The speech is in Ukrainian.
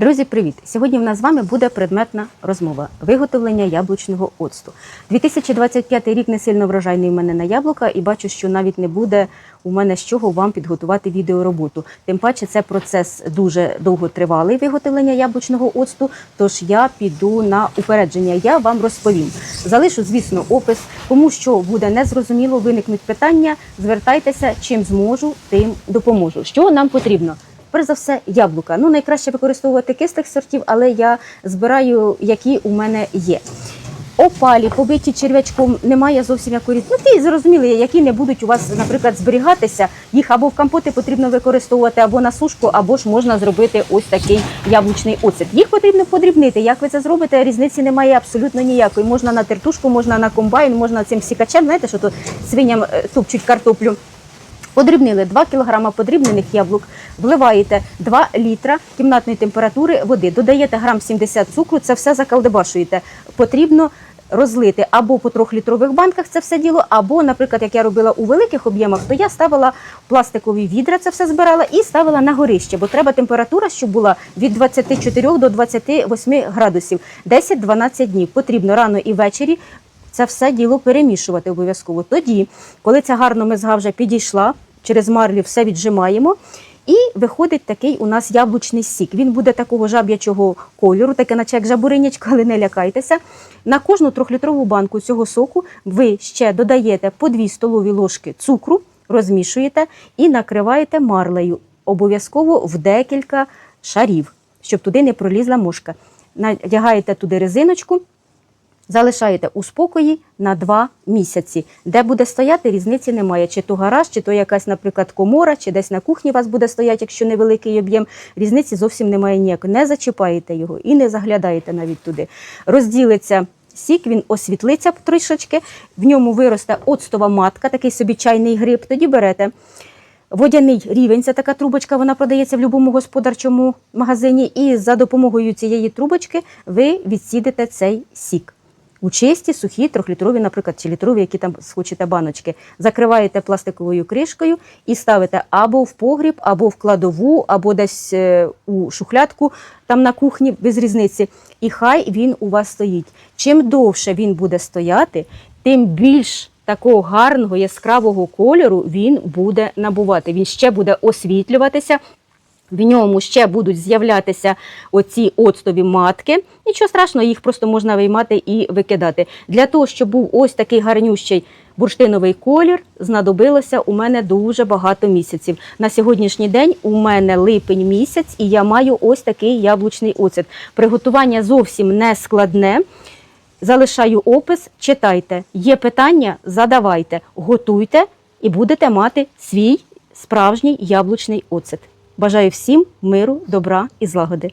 Друзі, привіт! Сьогодні в нас з вами буде предметна розмова виготовлення яблучного оцту. 2025 рік не сильно врожайний в мене на яблука, і бачу, що навіть не буде у мене з чого вам підготувати відеороботу. Тим паче, це процес дуже довготривалий виготовлення яблучного оцту. Тож я піду на упередження. Я вам розповім. Залишу, звісно, опис. Кому що буде незрозуміло, виникнуть питання. Звертайтеся, чим зможу, тим допоможу. Що нам потрібно? Перш за все, яблука. Ну, найкраще використовувати кислих сортів, але я збираю, які у мене є. Опалі, побиті черв'ячком, немає зовсім якої. Ну, ті зрозуміли, які не будуть у вас, наприклад, зберігатися. Їх або в компоти потрібно використовувати, або на сушку, або ж можна зробити ось такий яблучний оцет. Їх потрібно подрібнити. Як ви це зробите, різниці немає абсолютно ніякої. Можна на тертушку, можна на комбайн, можна цим сікачем. Знаєте, що тут свиням е, тупчуть картоплю. Подрібнили 2 кг подрібнених яблук, вливаєте 2 літра кімнатної температури води, додаєте грам 70 цукру, це все закалдебашуєте. Потрібно розлити або по трьохлітрових банках це все діло, або, наприклад, як я робила у великих об'ємах, то я ставила пластикові відра, це все збирала і ставила на горище, бо треба температура, щоб була від 24 до 28 градусів, 10-12 днів. Потрібно рано і ввечері це все діло перемішувати обов'язково. Тоді, коли ця гарно мезга вже підійшла, через марлю все віджимаємо. І виходить такий у нас яблучний сік. Він буде такого жаб'ячого кольору, таке, наче як жабуринячко, але не лякайтеся. На кожну трьохлітрову банку цього соку ви ще додаєте по 2 столові ложки цукру, розмішуєте і накриваєте марлею. Обов'язково в декілька шарів, щоб туди не пролізла мошка. Надягаєте туди резиночку. Залишаєте у спокої на два місяці. Де буде стояти, різниці немає. Чи то гараж, чи то якась, наприклад, комора, чи десь на кухні вас буде стояти, якщо невеликий об'єм. Різниці зовсім немає ніякої. Не зачіпаєте його і не заглядаєте навіть туди. Розділиться сік, він освітлиться трішечки, в ньому виросте оцтова матка, такий собі чайний гриб. Тоді берете. Водяний рівень, це така трубочка, вона продається в будь-якому господарчому магазині. І за допомогою цієї трубочки ви відсідите цей сік. У чисті, сухі, трьохлітрові, наприклад, чи літрові, які там схочете баночки, закриваєте пластиковою кришкою і ставите або в погріб, або в кладову, або десь е, у шухлядку, там на кухні, без різниці. І хай він у вас стоїть. Чим довше він буде стояти, тим більш такого гарного яскравого кольору він буде набувати. Він ще буде освітлюватися. В ньому ще будуть з'являтися оці оцтові матки. Нічого страшного, їх просто можна виймати і викидати. Для того, щоб був ось такий гарнющий бурштиновий колір, знадобилося у мене дуже багато місяців. На сьогоднішній день у мене липень місяць, і я маю ось такий яблучний оцет. Приготування зовсім не складне. Залишаю опис, читайте. Є питання, задавайте, готуйте і будете мати свій справжній яблучний оцет. Бажаю всім миру, добра і злагоди.